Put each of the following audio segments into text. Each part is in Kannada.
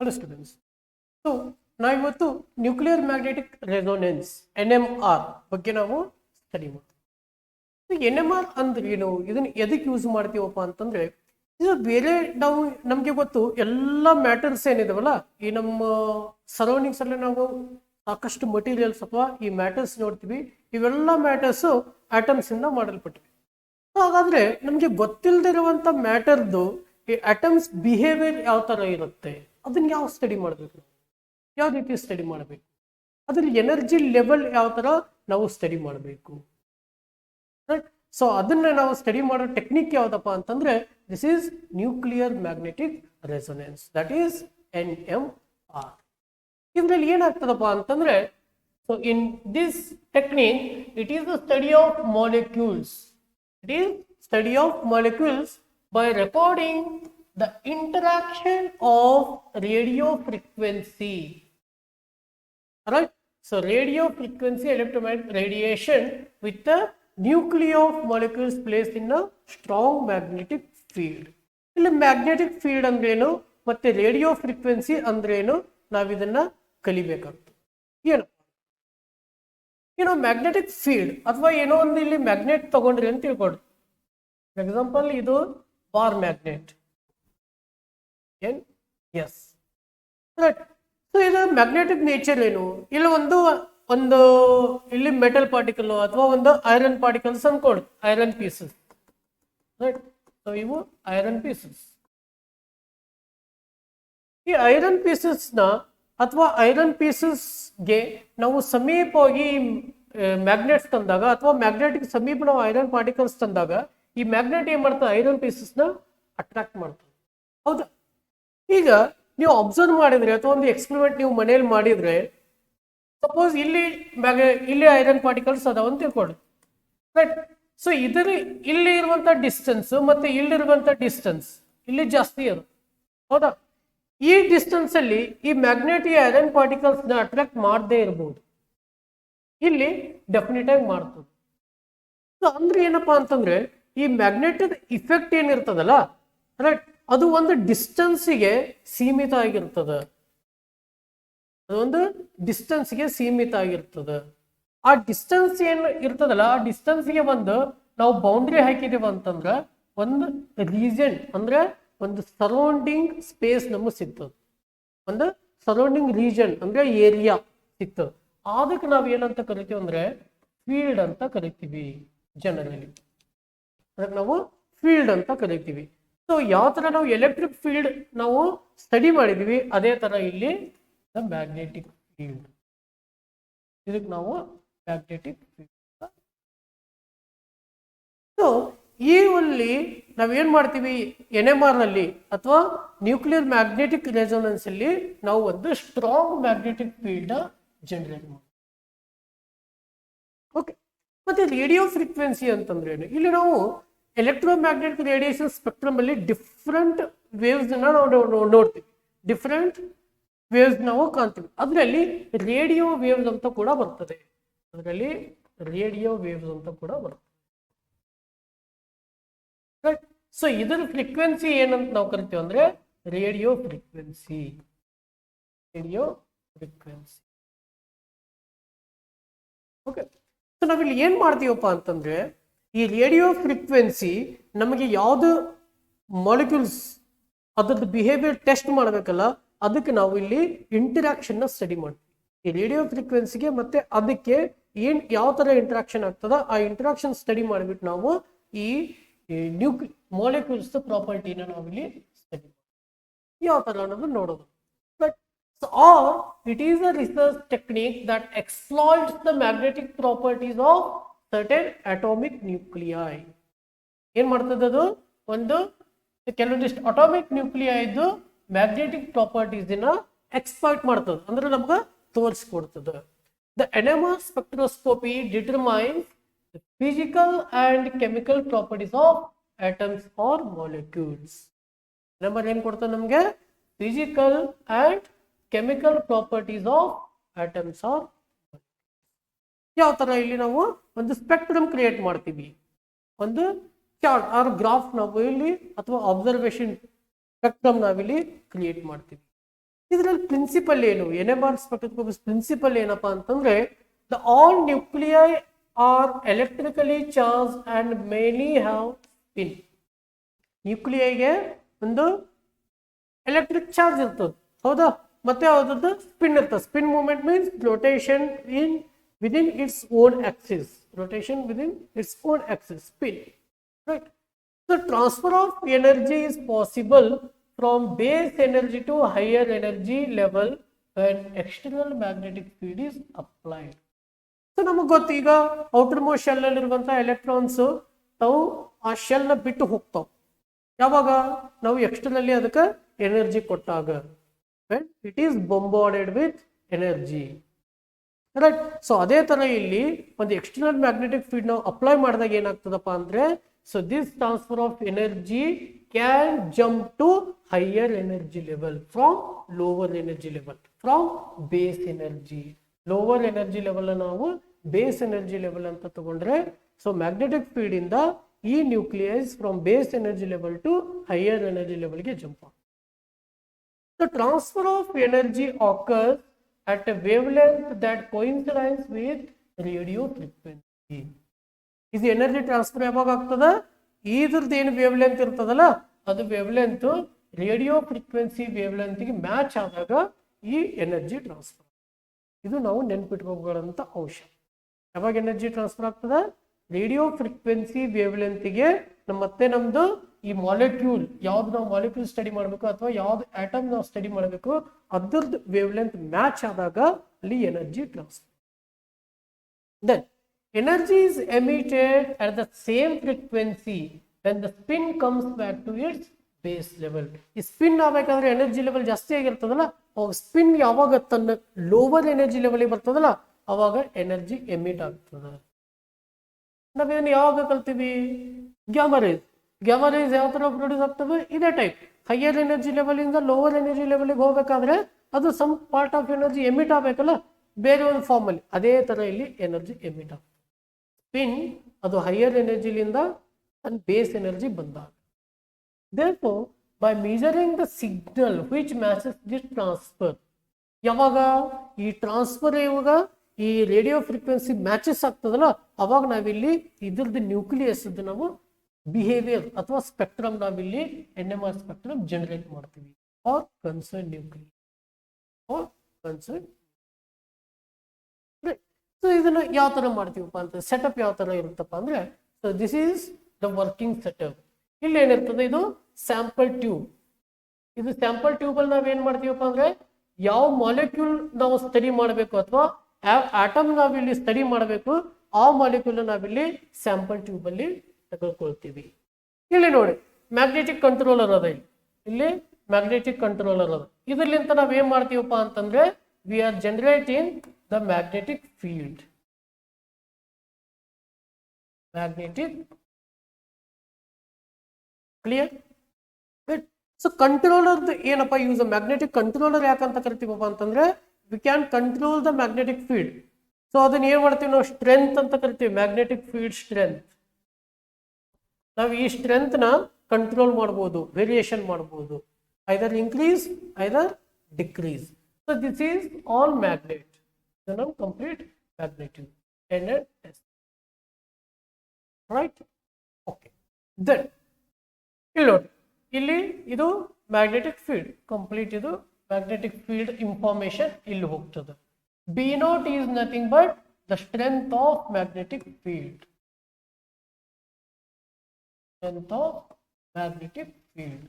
ಹಲೋ ಸ್ಟೂಡೆಂಟ್ಸ್ ಸೊ ನಾವಿವತ್ತು nuclear magnetic resonance N M R ಬಗ್ಗೆ ನಾವು ಸ್ಟಡಿ ಮಾಡ್ತೀವಿ. ಎನ್ ಎಂ ಆರ್ ಅಂದ್ರೆ ಏನು? ಇದನ್ನ ಎದಕ್ಕೆ ಯೂಸ್ ಮಾಡ್ತೀವಪ್ಪ ಅಂತಂದ್ರೆ, ಇದು ಬೇರೆ ನಾವು, ನಮಗೆ ಗೊತ್ತು, ಎಲ್ಲ ಮ್ಯಾಟರ್ಸ್ ಏನಿದಾವಲ್ಲ, ಈ ನಮ್ಮ ಸರೌಂಡಿಂಗ್ಸ್ ಅಲ್ಲಿ ನಾವು ಸಾಕಷ್ಟು ಮಟೀರಿಯಲ್ಸ್ ಅಥವಾ ಈ ಮ್ಯಾಟರ್ಸ್ ನೋಡ್ತೀವಿ. ಇವೆಲ್ಲ ಮ್ಯಾಟರ್ಸ್ ಆಟಮ್ಸ್ ಇಂದ ಮಾಡಲ್ಪಟ್ಟಿವೆ. ಹಾಗಾದ್ರೆ ನಮಗೆ ಗೊತ್ತಿಲ್ಲದಿರುವಂತ ಮ್ಯಾಟರ್ದು ಈ ಅಟಮ್ಸ್ ಬಿಹೇವಿಯರ್ ಯಾವ ತರ ಇರುತ್ತೆ? ಅದನ್ನ ಯಾವ ಸ್ಟಡಿ ಮಾಡಬೇಕು ಯಾವ ರೀತಿ ಸ್ಟಡಿ ಮಾಡಬೇಕು? ಅದ್ರ ಎನರ್ಜಿ ಲೆವೆಲ್ ಯಾವ ತರ ನಾವು ಸ್ಟಡಿ ಮಾಡಬೇಕು. ಸೊ ಅದನ್ನ ನಾವು ಸ್ಟಡಿ ಮಾಡೋ ಟೆಕ್ನಿಕ್ ಯಾವುದಪ್ಪ ಅಂತಂದ್ರೆ this is nuclear magnetic resonance that is N M R ಇದ್ರಲ್ಲಿ ಏನಾಗ್ತದಪ್ಪ ಅಂತಂದ್ರೆ so in this technique it is the study of molecules it is study of molecules by recording the interaction of radio frequency. Alright, so radio frequency electromagnetic radiation with the nuclei of molecules placed in a strong magnetic field. ಇಲ್ಲಿ ಮ್ಯಾಗ್ನೆಟಿಕ್ ಫೀಲ್ಡ್ ಅಂದ್ರೇನು ಮತ್ತೆ ರೇಡಿಯೋ ಫ್ರೀಕ್ವೆನ್ಸಿ ಅಂದ್ರೇನು ನಾವಿದನ್ನ ಕಲಿಬೇಕಾಗ್ತದೆ ಏನು ಏನೋ ಮ್ಯಾಗ್ನೆಟಿಕ್ ಫೀಲ್ಡ್ ಅಥವಾ ಏನೋ ಒಂದು ಇಲ್ಲಿ ಮ್ಯಾಗ್ನೆಟ್ ತಗೊಂಡ್ರಿ ಅಂತ ತಿಳ್ಕೊಡಿ ಎಕ್ಸಾಂಪಲ್ ಇದು bar magnet N S right so ಇದು ಮ್ಯಾಗ್ನೆಟಿಕ್ ನೇಚರ್ ಏನು? ಇಲ್ಲಿ ಒಂದು ಒಂದು ಇಲ್ಲಿ ಮೆಟಲ್ ಪಾರ್ಟಿಕಲ್ ಅಥವಾ ಒಂದು ಐರನ್ ಪಾರ್ಟಿಕಲ್ಸ್ ಅನ್ಕೊಡಿ ಐರನ್ ಪೀಸಸ್ ರೈಟ್ ಸೊ ಇವು ಐರನ್ ಪೀಸಸ್ ಈ ಐರನ್ ಪೀಸಸ್ನ ಅಥವಾ ಐರನ್ ಪೀಸಸ್ಗೆ ನಾವು ಸಮೀಪವಾಗಿ ಮ್ಯಾಗ್ನೆಟ್ಸ್ ತಂದಾಗ ಅಥವಾ ಮ್ಯಾಗ್ನೆಟಿಕ್ ಸಮೀಪ ನಾವು ಐರನ್ ಪಾರ್ಟಿಕಲ್ಸ್ ತಂದಾಗ ಈ ಮ್ಯಾಗ್ನೆಟ್ ಏನ್ ಮಾಡ್ತದೆ? ಐರನ್ ಪೀಸಸ್ನ ಅಟ್ರಾಕ್ಟ್ ಮಾಡ್ತದೆ. ಹೌದಾ? ಈಗ ನೀವು ಅಬ್ಸರ್ವ್ ಮಾಡಿದ್ರೆ ಅಥವಾ ಒಂದು ಎಕ್ಸ್ಪೆರಿಮೆಂಟ್ ನೀವು ಮನೇಲಿ ಮಾಡಿದ್ರೆ ಸಪೋಸ್ ಇಲ್ಲಿ ಮ್ಯಾಗ ಇಲ್ಲಿ ಐರನ್ ಪಾರ್ಟಿಕಲ್ಸ್ ಅದಾವ ಅಂತ ತಿಳ್ಕೊಳ್ಳಿ ರೈಟ್ ಸೊ ಇದರ ಇಲ್ಲಿ ಇರುವಂತ ಡಿಸ್ಟೆನ್ಸ್ ಮತ್ತೆ ಇಲ್ಲಿರುವಂತ ಡಿಸ್ಟೆನ್ಸ್ ಇಲ್ಲಿ ಜಾಸ್ತಿ ಅದು. ಹೌದಾ? ಈ ಡಿಸ್ಟೆನ್ಸ್ ಅಲ್ಲಿ ಈ ಮ್ಯಾಗ್ನೆಟಿಕ್ ಐರನ್ ಪಾರ್ಟಿಕಲ್ಸ್ನ ಅಟ್ರಾಕ್ಟ್ ಮಾಡದೇ ಇರಬಹುದು ಇಲ್ಲಿ ಡೆಫಿನೆಟ್ ಆಗಿ ಮಾಡ್ತದೆ. ಸೊ ಅಂದ್ರೆ ಏನಪ್ಪಾ ಅಂತಂದ್ರೆ ಈ ಮ್ಯಾಗ್ನೆಟಿಕ್ ಇಫೆಕ್ಟ್ ಏನಿರ್ತದಲ್ಲ ರೈಟ್ ಅದು ಒಂದು ಡಿಸ್ಟೆನ್ಸಿಗೆ ಸೀಮಿತ ಆಗಿರ್ತದೆ ಅದೊಂದು ಡಿಸ್ಟೆನ್ಸ್ಗೆ ಸೀಮಿತ ಆಗಿರ್ತದೆ ಆ ಡಿಸ್ಟೆನ್ಸ್ ಏನು ಇರ್ತದಲ್ಲ, ಆ ಡಿಸ್ಟೆನ್ಸ್ಗೆ ಒಂದು ನಾವು ಬೌಂಡ್ರಿ ಹಾಕಿದೀವಿ ಅಂತಂದ್ರೆ ಒಂದು ರೀಜನ್ ಅಂದ್ರೆ ಒಂದು ಸರೌಂಡಿಂಗ್ ಸ್ಪೇಸ್ ನಮಗೆ ಸಿಗ್ತದೆ. ಒಂದು ಸರೌಂಡಿಂಗ್ ರೀಜನ್ ಅಂದ್ರೆ ಏರಿಯಾ ಸಿಗ್ತದೆ. ಅದಕ್ಕೆ ನಾವು ಏನಂತ ಕರಿತೀವಿ ಅಂದ್ರೆ ಫೀಲ್ಡ್ ಅಂತ ಕರಿತೀವಿ ಜನರಲ್ಲಿ. ಅದಕ್ಕೆ ನಾವು ಫೀಲ್ಡ್ ಅಂತ ಕರಿತೀವಿ. ಸೊ ಯಾವ ತರ ನಾವು ಎಲೆಕ್ಟ್ರಿಕ್ ಫೀಲ್ಡ್ ನಾವು ಸ್ಟಡಿ ಮಾಡಿದೀವಿ, ಅದೇ ತರ ಇಲ್ಲಿ ದ ಮ್ಯಾಗ್ನೆಟಿಕ್ ಫೀಲ್ಡ್ ಇದಕ್ಕೆ ನಾವು ಮ್ಯಾಗ್ನೆಟಿಕ್ ಫೀಲ್ಡ್ ಸೊ ಈ ಅಲ್ಲಿ ನಾವೇನ್ ಮಾಡ್ತೀವಿ? ಎನ್ ಎಂ ಆರ್ನಲ್ಲಿ ಅಥವಾ ನ್ಯೂಕ್ಲಿಯರ್ ಮ್ಯಾಗ್ನೆಟಿಕ್ ರೆಸೋನೆನ್ಸ್ ಅಲ್ಲಿ ನಾವು ಒಂದು ಸ್ಟ್ರಾಂಗ್ ಮ್ಯಾಗ್ನೆಟಿಕ್ ಫೀಲ್ಡ್ ಜನರೇಟ್ ಮಾಡ್ತೀವಿ. ಓಕೆ ಮತ್ತೆ ರೇಡಿಯೋ ಫ್ರೀಕ್ವೆನ್ಸಿ ಅಂತಂದ್ರೆ ಇಲ್ಲಿ ನಾವು ಎಲೆಕ್ಟ್ರೋಮ್ಯಾಗ್ನೆಟಿಕ್ ರೇಡಿಯೇಷನ್ ಸ್ಪೆಕ್ಟ್ರಮ್ ಅಲ್ಲಿ ಡಿಫ್ರೆಂಟ್ ವೇವ್ಸ್ ನಾವು ನೋಡ್ತೀವಿ. ಡಿಫ್ರೆಂಟ್ ವೇವ್ಸ್ ನಾವು ಕಾಣ್ತೀವಿ. ಅದರಲ್ಲಿ ರೇಡಿಯೋ ವೇವ್ಸ್ ಅಂತ ಕೂಡ ಬರ್ತದೆ. ಅದರಲ್ಲಿ ರೇಡಿಯೋ ವೇವ್ಸ್ ಅಂತ ಕೂಡ ಬರ್ತದೆ. ಸೊ ಇದರ ಫ್ರೀಕ್ವೆನ್ಸಿ ಏನಂತ ನಾವು ಕರಿತೀವಿ ಅಂದ್ರೆ radio frequency radio frequency okay so ನಾವಿಲ್ಲಿ ಏನ್ ಮಾಡ್ತೀವಪ್ಪ ಅಂತಂದ್ರೆ ಈ ರೇಡಿಯೋ ಫ್ರೀಕ್ವೆನ್ಸಿ ನಮಗೆ ಯಾವ್ದು ಮಾಲಿಕ್ಯೂಲ್ಸ್ ಅದ್ರದ್ದು ಬಿಹೇವಿಯರ್ ಟೆಸ್ಟ್ ಮಾಡಬೇಕಲ್ಲ, ಅದಕ್ಕೆ ನಾವು ಇಲ್ಲಿ ಇಂಟರಾಕ್ಷನ್ ಸ್ಟಡಿ ಮಾಡ್ತೀವಿ. ಈ ರೇಡಿಯೋ ಫ್ರೀಕ್ವೆನ್ಸಿಗೆ ಮತ್ತೆ ಅದಕ್ಕೆ ಏನ್, ಯಾವ ಥರ ಇಂಟ್ರಾಕ್ಷನ್ ಆಗ್ತದ, ಆ ಇಂಟ್ರಾಕ್ಷನ್ ಸ್ಟಡಿ ಮಾಡಿಬಿಟ್ಟು ನಾವು ಈ ನ್ಯೂಕ್ ಮಾಲಿಕ್ಯೂಲ್ಸ್ ಪ್ರಾಪರ್ಟಿನ ನಾವಿಲ್ಲಿ ಸ್ಟಡಿ ಯಾವ ಥರ ಅನ್ನೋದು ನೋಡೋದು. But or it is a research technique that exploits the magnetic properties of certain atomic nuclei. ಏನ್ ಮಾಡ್ತದೆ ಅದು? ಒಂದು ಕೆಲವೊಂದಿಷ್ಟು ಅಟಾಮಿಕ್ ನ್ಯೂಕ್ಲಿಯಾ ಇದ್ದು ಮ್ಯಾಗ್ನೆಟಿಕ್ ಪ್ರಾಪರ್ಟೀಸ್ನ ಎಕ್ಸ್ಪರ್ಟ್ ಮಾಡ್ತದೆ. ಅಂದ್ರೆ ನಮ್ಗೆ ತೋರಿಸ್ಕೊಡ್ತದೆ. The N M R spectroscopy determines physical and chemical properties of atoms or molecules number ಏನ್ ಕೊಡ್ತದೆ ನಮಗೆ? Physical and chemical properties of atoms or ಯಾವ ತರ ಇಲ್ಲಿ ನಾವು ಒಂದು ಸ್ಪೆಕ್ಟ್ರಮ್ ಕ್ರಿಯೇಟ್ ಮಾಡ್ತೀವಿ. ಒಂದು ಚಾರ್ಟ್ ಆರ್ ಗ್ರಾಫ್ ನಾವು ಇಲ್ಲಿ ಅಥವಾ ಅಬ್ಸರ್ವೇಷನ್ ಸ್ಪೆಕ್ಟ್ರಮ್ ನಾವಿಲ್ಲಿ ಕ್ರಿಯೇಟ್ ಮಾಡ್ತೀವಿ. ಇದರಲ್ಲಿ ಪ್ರಿನ್ಸಿಪಲ್ ಏನು? N M R spectroscopy's principle ಏನಪ್ಪಾ ಅಂತಂದ್ರೆ the all nuclei are electrically charge and many have spin ನ್ಯೂಕ್ಲಿಯೈಗೆ ಒಂದು ಎಲೆಕ್ಟ್ರಿಕ್ ಚಾರ್ಜ್ ಇರ್ತದೆ. ಹೌದಾ? ಮತ್ತೆ ಯಾವ್ದದ್ದು? ಸ್ಪಿನ್ ಇರ್ತದೆ. Spin moment means rotation in within its own axis rotation within its own axis spin right so transfer of energy is possible from base energy to higher energy level when external magnetic field is applied so ನಮಗೆ ಗೊತ್ತು ಈಗ ಔಟರ್ ಮೋಸ್ಟ್ ಶೆಲ್ ಅಲ್ಲಿ ಇರುವಂತಹ ಎಲೆಕ್ಟ್ರಾನ್ಸ್ ತಾವು ಆ ಶೆಲ್ ನ ಬಿಟ್ಟು ಹೋಗ್ತಾವ ಯಾವಾಗ ನಾವು ಎಕ್ಸ್ಟರ್ನಲ್ಲಿ ಅದಕ್ಕೆ ಎನರ್ಜಿ ಕೊಟ್ಟಾಗ it is bombarded with energy Right so ಅದೇ ತರ ಇಲ್ಲಿ ಒಂದು ಎಕ್ಸ್ಟರ್ನಲ್ ಮ್ಯಾಗ್ನೆಟಿಕ್ ಫೀಲ್ಡ್ ನಾವು ಅಪ್ಲೈ ಮಾಡಿದಾಗ ಏನಾಗ್ತದಪ್ಪ ಅಂದ್ರೆ so this transfer of energy can jump to higher energy level from lower energy level from base energy lower energy level ನಾವು ಬೇಸ್ ಎನರ್ಜಿ ಲೆವೆಲ್ ಅಂತ ತಗೊಂಡ್ರೆ ಸೊ ಮ್ಯಾಗ್ನೆಟಿಕ್ ಫೀಲ್ಡ್ ಇಂದ ಈ nucleus from base energy level to higher energy ಲೆವೆಲ್ಗೆ jump transfer of energy occurs at a wavelength that coincides with radio frequency. ಇದು ಎನರ್ಜಿ ಟ್ರಾನ್ಸ್ಫರ್ ಯಾವಾಗ ಆಗ್ತದ? ಇದ್ರದ್ದು ಏನು ವೇವ್ ಲೆಂತ್ ಇರ್ತದಲ್ಲ, ಅದು ವೇವ್ಲೆಂತ್ ರೇಡಿಯೋ ಫ್ರೀಕ್ವೆನ್ಸಿ ವೇವ್ ಲೆಂತ್ಗೆ ಮ್ಯಾಚ್ ಆದಾಗ ಈ ಎನರ್ಜಿ ಟ್ರಾನ್ಸ್ಫರ್ ಇದು ನಾವು ನೆನ್ಪಿಟ್ಕೋಬೇಕಂತ ಅಂಶ. ಯಾವಾಗ ಎನರ್ಜಿ ಟ್ರಾನ್ಸ್ಫರ್ ಆಗ್ತದ? ರೇಡಿಯೋ ಫ್ರೀಕ್ವೆನ್ಸಿ ವೇವ್ಲೆಂತ್ಗೆ ನಮ್ಮ ಮತ್ತೆ ನಮ್ದು ಈ ಮಾಲಿಕ್ಯೂಲ್ ಯಾವ್ದು ನಾವು ಮಾಲಿಕ್ಯೂಲ್ ಸ್ಟಡಿ ಮಾಡಬೇಕು ಅಥವಾ ಯಾವ್ದು ಆಟಮ್ ನಾವು ಸ್ಟಡಿ ಮಾಡಬೇಕು, ಅದ್ರದ್ದು ವೇವ್ ಲೆಂತ್ ಮ್ಯಾಚ್ ಆದಾಗ ಅಲ್ಲಿ energy transfer then energy is emitted at the same frequency when the spin comes back to its base level. ಈ ಸ್ಪಿನ್ ಆಗ್ಬೇಕಾದ್ರೆ ಎನರ್ಜಿ ಲೆವೆಲ್ ಜಾಸ್ತಿ ಆಗಿರ್ತದಲ್ಲ? ಅವಾಗ ಸ್ಪಿನ್ ಯಾವಾಗ ತನ್ನ ಲೋವರ್ ಎನರ್ಜಿ ಲೆವೆಲ್ಗೆ ಬರ್ತದಲ್ಲ? ಅವಾಗ ಎನರ್ಜಿ ಎಮಿಟ್ ಆಗ್ತದ. ನಾವೇನು ಯಾವಾಗ ಕಲ್ತೀವಿ? ಗ್ಯಾಮರೇಜ್ ಗ್ಯಾಮರೇಜ್ ಯಾವ ಥರ ಪ್ರೊಡ್ಯೂಸ್ ಆಗ್ತವೆ ಇದೇ ಟೈಪ್ ಹೈಯರ್ ಎನರ್ಜಿ ಲೆವೆಲಿಂದ ಲೋವರ್ ಎನರ್ಜಿ ಲೆವೆಲಿಗೆ ಹೋಗ್ಬೇಕಾದ್ರೆ ಅದು some part of energy emit ಆಗಬೇಕಲ್ಲ? ಬೇರೆ ಒಂದು ಫಾರ್ಮಲ್ಲಿ ಅದೇ ಥರ ಇಲ್ಲಿ ಎನರ್ಜಿ ಎಮಿಟ್ ಆಗ್ತದೆ. ಸ್ಪಿನ್ ಅದು ಹೈಯರ್ ಎನರ್ಜಿಲಿಂದ ನನ್ನ ಬೇಸ್ ಎನರ್ಜಿ ಬಂದಾಗ. Therefore by measuring the signal which matches this transfer ಯಾವಾಗ ಈ ಟ್ರಾನ್ಸ್ಫರ್ ಇವಾಗ ಈ ರೇಡಿಯೋ ಫ್ರೀಕ್ವೆನ್ಸಿ ಮ್ಯಾಚಸ್ ಆಗ್ತದಲ್ಲ? ಅವಾಗ ನಾವಿಲ್ಲಿ ಇದ್ರದ್ದು ನ್ಯೂಕ್ಲಿಯಸ್ ನಾವು ಬಿಹೇವಿಯರ್ ಅಥವಾ ಸ್ಪೆಕ್ಟ್ರಮ್ ನಾವಿಲ್ಲಿ N M R spectrum generate ಮಾಡ್ತೀವಿ are concern nucleus are concern so ಇದನ್ನ ಯಾವ ತರ ಮಾಡ್ತೀವಪ್ಪ ಅಂತ ಸೆಟಪ್ ಯಾವ ತರ ಇರುತ್ತಪ್ಪ ಅಂದ್ರೆ so this is the working setup ಇಲ್ಲಿ ಏನಿರ್ತದೆ ಇದು ಸ್ಯಾಂಪಲ್ ಟ್ಯೂಬ್ ಇದು ಸ್ಯಾಂಪಲ್ ಟ್ಯೂಬ್ ಅಲ್ಲಿ ನಾವೇನ್ ಮಾಡ್ತೀವಪ್ಪ ಅಂದ್ರೆ ಯಾವ ಮಾಲಿಕ್ಯೂಲ್ ನಾವು ಸ್ಟಡಿ ಮಾಡಬೇಕು ಅಥವಾ ಯಾವ ಆಟಮ್ ನಾವಿಲ್ಲಿ ಸ್ಟಡಿ ಮಾಡಬೇಕು ಆ ಮಾಲಿಕ್ಯೂಲ್ ನಾವಿಲ್ಲಿ ಸ್ಯಾಂಪಲ್ ಟ್ಯೂಬ್ ಅಲ್ಲಿ ತೆಗೆದುಕೊಳ್ತೀವಿ. ಇಲ್ಲಿ ನೋಡಿ ಮ್ಯಾಗ್ನೆಟಿಕ್ ಕಂಟ್ರೋಲರ್ ಅದ ಇಲ್ಲಿ. ಇಲ್ಲಿ ಮ್ಯಾಗ್ನೆಟಿಕ್ ಕಂಟ್ರೋಲರ್ ಅದ. ಇದರ್ಲಿಂತ ನಾವು ಏನ್ ಮಾಡ್ತೀವಪ್ಪ ಅಂತಂದ್ರೆ we are generating the magnetic field magnetic clear so controller ಏನಪ್ಪ ಯೂಸ್ ಮ್ಯಾಗ್ನೆಟಿಕ್ ಕಂಟ್ರೋಲರ್ ಯಾಕಂತ ಕರಿತೀವಪ್ಪ ಅಂತಂದ್ರೆ we can control the magnetic field so ಅದನ್ನ ಏನ್ ಮಾಡ್ತೀವಿ ನಾವು ಸ್ಟ್ರೆಂತ್ ಅಂತ ಕರಿತೀವಿ ಮ್ಯಾಗ್ನೆಟಿಕ್ ಫೀಲ್ಡ್ ಸ್ಟ್ರೆಂತ್ ನಾವು ಈ ಸ್ಟ್ರೆಂತ್ನ ಕಂಟ್ರೋಲ್ ಮಾಡ್ಬೋದು ವೇರಿಯೇಷನ್ ಮಾಡ್ಬೋದು. Either increase either decrease so this is all magnet ನಾವು complete magnetic N S right okay then ಇಲ್ಲಿ ನೋಡಿ. ಇಲ್ಲಿ ಇದು ಮ್ಯಾಗ್ನೆಟಿಕ್ ಫೀಲ್ಡ್ ಕಂಪ್ಲೀಟ್ ಇದು ಮ್ಯಾಗ್ನೆಟಿಕ್ ಫೀಲ್ಡ್ ಇನ್ಫಾರ್ಮೇಶನ್ ಇಲ್ಲಿ ಹೋಗ್ತದೆ. B naught is nothing but the strength of magnetic field strength of magnetic field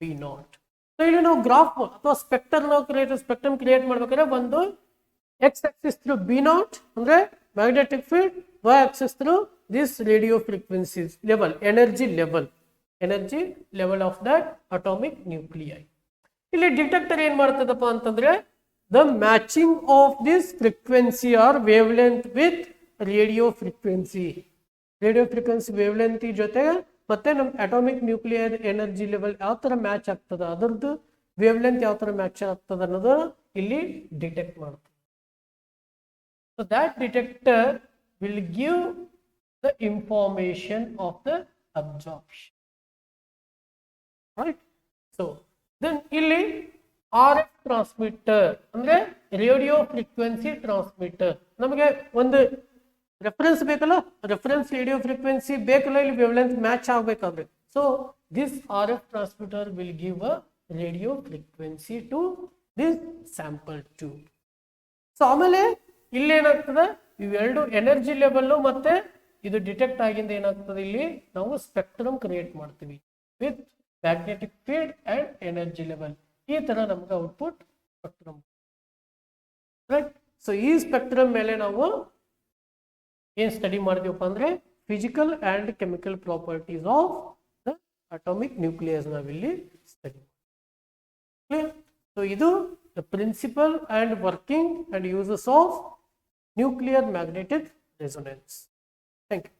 B naught so ಇಲ್ಲಿ ನಾವು ಗ್ರಾಫ್ ಅಥವಾ ಸ್ಪೆಕ್ಟರ್ ನಾವು ಕ್ರಿಯೇಟ್ ಸ್ಪೆಕ್ಟ್ರಮ್ ಕ್ರಿಯೇಟ್ ಮಾಡ್ಬೇಕಾದ್ರೆ ಒಂದು X axis through B naught ಅಂದ್ರೆ magnetic field Y axis through this radio frequencies level energy level energy level of that atomic nuclei ಇಲ್ಲಿ ಡಿಟೆಕ್ಟರ್ ಏನ್ ಮಾಡ್ತದಪ್ಪ ಅಂತಂದ್ರೆ the matching of this frequency or wave length with radio frequency. Radio frequency wave ಜೊತೆ ಮತ್ತೆ ನಮ್ಮ ಅಟಾಮಿಕ್ ನ್ಯೂಕ್ಲಿಯರ್ ಎನರ್ಜಿ ಲೆವೆಲ್ ಯಾವ ತರ ಮ್ಯಾಚ್ ಆಗ್ತದ, ಅದರದ್ದು ವೇವ್ ಲೆಂತ್ ಯಾವ ತರ ಮ್ಯಾಚ್ ಆಗ್ತದ ಅನ್ನೋದು ಇಲ್ಲಿ ಡಿಟೆಕ್ಟ್ ಮಾಡ್ತದೆ so that detector will give the information of the absorption. Right so then ಇಲ್ಲಿ ಆರ್ ಎಫ್ ಟ್ರಾನ್ಸ್ಮಿಟರ್ ಅಂದ್ರೆ ರೇಡಿಯೋ ಫ್ರೀಕ್ವೆನ್ಸಿ ಟ್ರಾನ್ಸ್ಮಿಟರ್ ನಮಗೆ ಒಂದು ರೆಫರೆನ್ಸ್ ಬೇಕಲ್ಲ? ರೆಫರೆನ್ಸ್ ರೇಡಿಯೋ ಫ್ರೀಕ್ವೆನ್ಸಿ ಬೇಕಲ್ಲ? ಇಲ್ಲಿ ವೇವ್ಲೆಂತ್ ಮ್ಯಾಚ್ ಆಗಬೇಕಾದ್ರೆ. So this R F transmitter will give a radio frequency to this sample to so ಆಮೇಲೆ ಇಲ್ಲಿ ಏನಾಗ್ತದೆ? ಇವೆರಡು ಎನರ್ಜಿ ಲೆವೆಲ್ ಮತ್ತೆ ಇದು ಡಿಟೆಕ್ಟ್ ಆಗಿಂದ ಏನಾಗ್ತದೆ ಇಲ್ಲಿ? ನಾವು ಸ್ಪೆಕ್ಟ್ರಮ್ ಕ್ರಿಯೇಟ್ ಮಾಡ್ತೀವಿ. With magnetic field and energy level ಈ ತರ ನಮ್ಗೆ ಔಟ್ಪುಟ್ ಸ್ಪೆಕ್ಟ್ರಮ್ ರೈಟ್ ಸೊ ಈ ಸ್ಪೆಕ್ಟ್ರಮ್ ಮೇಲೆ ನಾವು ಏನ್ ಸ್ಟಡಿ ಮಾಡಿದೀವಪ್ಪ ಅಂದ್ರೆ physical and chemical properties of the atomic nucleus ನಾವಿಲ್ಲಿ ಸ್ಟಡಿ ಕ್ಲಿಯರ್ ಸೊ ಇದು the principle and working and uses of nuclear magnetic resonance thank you